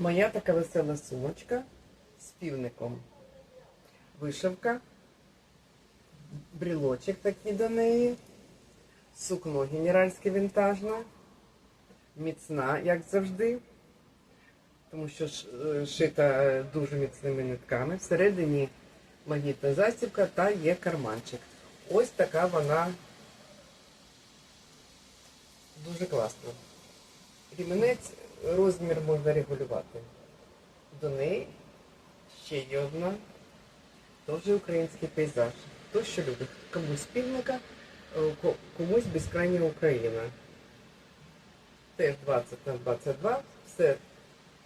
Моя така весела сумочка з півником. Вишивка, брілочок такий до неї, сукно генеральське вінтажне, міцна, як завжди, тому що е, шита дуже міцними нитками. Всередині магнітна застібка та є карманчик. Ось така вона дуже класна. Рівнець розмір можна регулювати. До неї ще є одна, теж український пейзаж. Хто що любить? Комусь спільника, е, комусь безкрайня Україна. Теж 20 на 22, все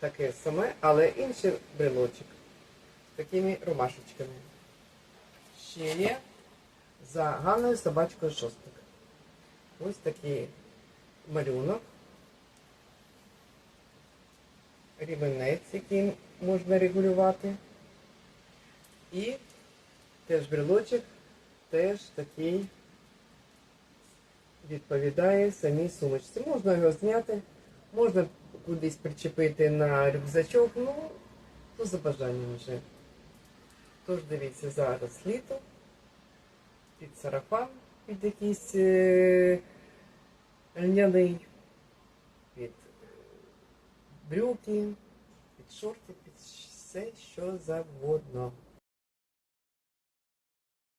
таке саме, але інший брелочок з такими ромашечками. Ще є за Ганною собачкою шостик. Ось такий малюнок. Рівнець, який можна регулювати. І теж брелочок, теж такий відповідає самій сумочці. Можна його зняти, можна кудись причепити на рюкзачок, ну, то за бажанням вже. Тож дивіться, зараз літо, під сарафан, під якийсь е, льняний, під брюки, під шорти, під все, що завгодно.